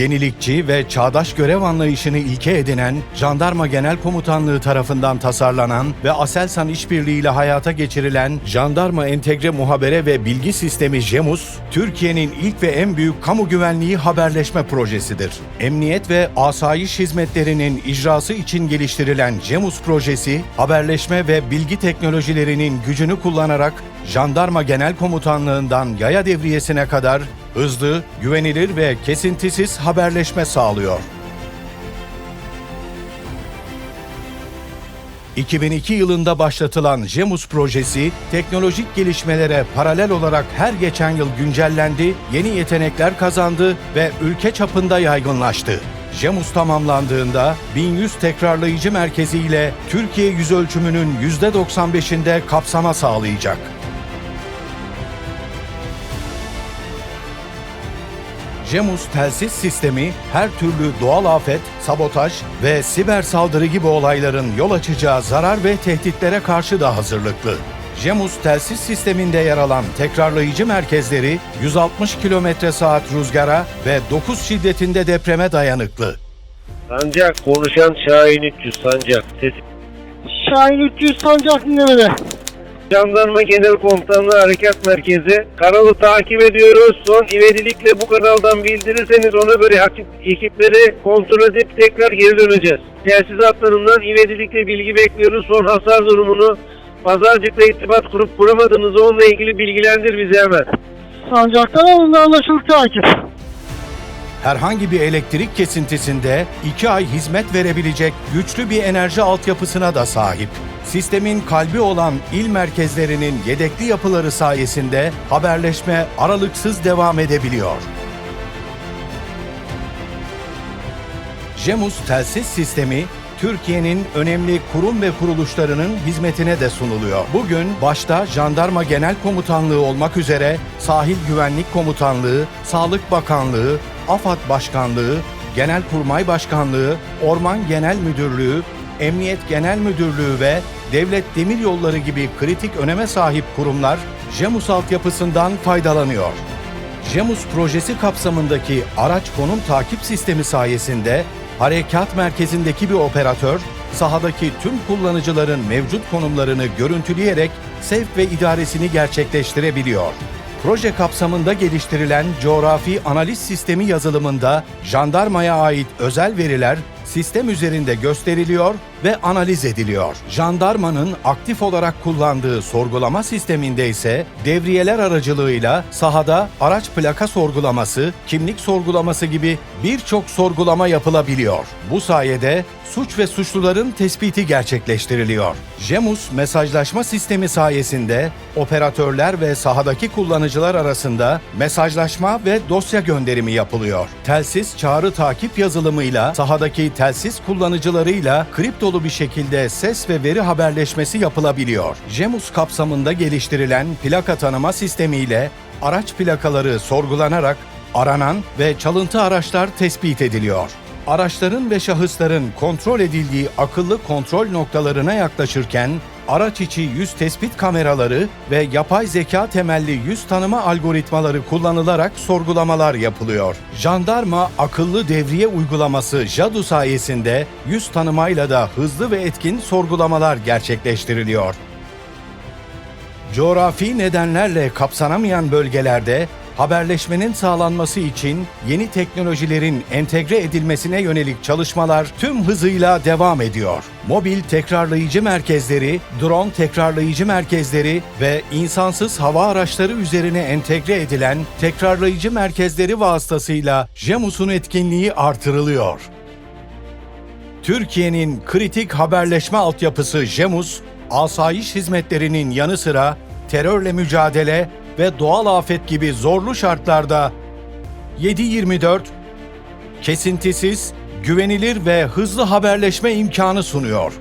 Yenilikçi ve çağdaş görev anlayışını ilke edinen, Jandarma Genel Komutanlığı tarafından tasarlanan ve Aselsan işbirliğiyle hayata geçirilen Jandarma Entegre Muhabere ve Bilgi Sistemi JEMUS, Türkiye'nin ilk ve en büyük kamu güvenliği haberleşme projesidir. Emniyet ve asayiş hizmetlerinin icrası için geliştirilen JEMUS projesi, haberleşme ve bilgi teknolojilerinin gücünü kullanarak Jandarma Genel Komutanlığından yaya devriyesine kadar hızlı, güvenilir ve kesintisiz haberleşme sağlıyor. 2002 yılında başlatılan JEMUS projesi, teknolojik gelişmelere paralel olarak her geçen yıl güncellendi, yeni yetenekler kazandı ve ülke çapında yaygınlaştı. JEMUS tamamlandığında 1100 tekrarlayıcı merkezi ile Türkiye yüz ölçümünün %95'inde kapsama sağlayacak. JEMUS telsiz sistemi her türlü doğal afet, sabotaj ve siber saldırı gibi olayların yol açacağı zarar ve tehditlere karşı da hazırlıklı. JEMUS telsiz sisteminde yer alan tekrarlayıcı merkezleri 160 km saat rüzgara ve 9 şiddetinde depreme dayanıklı. Sancak konuşan Şahin 300 Sancak. Ses Şahin 300 sancak dinlemede. Jandarma Genel Komutanlığı Harekat Merkezi. Kanalı takip ediyoruz. Son ivedilikle bu kanaldan bildirirseniz ona göre ekipleri kontrol edip tekrar geri döneceğiz. Telsizatlarından ivedilikle bilgi bekliyoruz. Son hasar durumunu Pazarcık'la irtibat kurup kuramadığınızı onunla ilgili bilgilendir bizi hemen. Sancaktan alındı anlaşıldı takip. Herhangi bir elektrik kesintisinde 2 ay hizmet verebilecek güçlü bir enerji altyapısına da sahip. Sistemin kalbi olan il merkezlerinin yedekli yapıları sayesinde haberleşme aralıksız devam edebiliyor. JEMUS telsiz sistemi Türkiye'nin önemli kurum ve kuruluşlarının hizmetine de sunuluyor. Bugün başta Jandarma Genel Komutanlığı olmak üzere Sahil Güvenlik Komutanlığı, Sağlık Bakanlığı, AFAD Başkanlığı, Genelkurmay Başkanlığı, Orman Genel Müdürlüğü, Emniyet Genel Müdürlüğü ve Devlet Demiryolları gibi kritik öneme sahip kurumlar JEMUS altyapısından faydalanıyor. JEMUS projesi kapsamındaki araç konum takip sistemi sayesinde harekat merkezindeki bir operatör sahadaki tüm kullanıcıların mevcut konumlarını görüntüleyerek sevk ve idaresini gerçekleştirebiliyor. Proje kapsamında geliştirilen coğrafi analiz sistemi yazılımında jandarmaya ait özel veriler sistem üzerinde gösteriliyor ve analiz ediliyor. Jandarmanın aktif olarak kullandığı sorgulama sisteminde ise devriyeler aracılığıyla sahada araç plaka sorgulaması, kimlik sorgulaması gibi birçok sorgulama yapılabiliyor. Bu sayede suç ve suçluların tespiti gerçekleştiriliyor. JEMUS mesajlaşma sistemi sayesinde operatörler ve sahadaki kullanıcılar arasında mesajlaşma ve dosya gönderimi yapılıyor. Telsiz çağrı takip yazılımıyla sahadaki telsiz kullanıcılarıyla kriptolu bir şekilde ses ve veri haberleşmesi yapılabiliyor. JEMUS kapsamında geliştirilen plaka tanıma sistemiyle araç plakaları sorgulanarak aranan ve çalıntı araçlar tespit ediliyor araçların ve şahısların kontrol edildiği akıllı kontrol noktalarına yaklaşırken araç içi yüz tespit kameraları ve yapay zeka temelli yüz tanıma algoritmaları kullanılarak sorgulamalar yapılıyor. Jandarma akıllı devriye uygulaması JADU sayesinde yüz tanımayla da hızlı ve etkin sorgulamalar gerçekleştiriliyor. Coğrafi nedenlerle kapsanamayan bölgelerde haberleşmenin sağlanması için yeni teknolojilerin entegre edilmesine yönelik çalışmalar tüm hızıyla devam ediyor. Mobil tekrarlayıcı merkezleri, drone tekrarlayıcı merkezleri ve insansız hava araçları üzerine entegre edilen tekrarlayıcı merkezleri vasıtasıyla JEMUS'un etkinliği artırılıyor. Türkiye'nin kritik haberleşme altyapısı JEMUS, asayiş hizmetlerinin yanı sıra terörle mücadele ve doğal afet gibi zorlu şartlarda 7/24 kesintisiz, güvenilir ve hızlı haberleşme imkanı sunuyor.